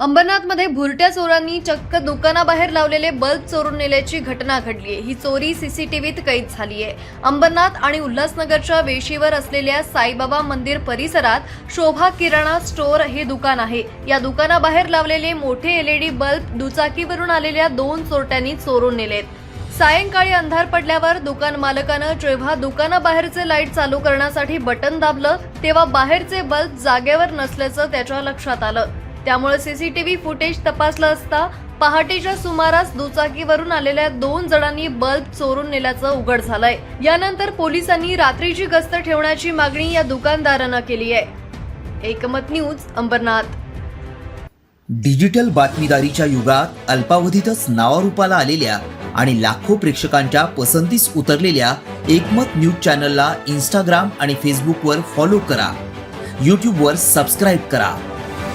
अंबरनाथमध्ये भुरट्या चोरांनी चक्क दुकानाबाहेर लावलेले बल्ब चोरून नेल्याची घटना घडली आहे. ही चोरी सीसीटीव्हीत कैद झाली आहे. अंबरनाथ आणि उल्हासनगरच्या वेशीवर असलेल्या साईबाबा मंदिर परिसरात शोभा किराणा स्टोअर हे दुकान आहे. या दुकानाबाहेर लावलेले मोठे एलईडी बल्ब दुचाकीवरून आलेल्या दोन चोरट्यांनी चोरून नेलेत. सायंकाळी अंधार पडल्यावर दुकान मालकानं जेव्हा दुकानाबाहेरचे लाइट चालू करण्यासाठी बटन दाबलं तेव्हा बाहेरचे बल्ब जागेवर नसल्याचं त्याच्या लक्षात आलं. त्यामुळे सीसीटीव्ही फुटेज तपासलं असता पहाटेच्या सुमारास दुचाकीवरून आलेल्या दोन जणांनी बल्ब चोरून नेल्याचं उघड झालंय. यानंतर पोलिसांनी रात्रीची गस्त ठेवण्याची मागणी या दुकानदारांना केली आहे. एकमत न्यूज अंबरनाथ. डिजिटल बातमीदारीच्या युगात अल्पावधीतच नावारूपाला आलेल्या आणि लाखो प्रेक्षकांच्या पसंतीस उतरलेल्या एकमत न्यूज चॅनलला इंस्टाग्राम आणि फेसबुकवर फॉलो करा. यूट्यूबवर सबस्क्राईब करा.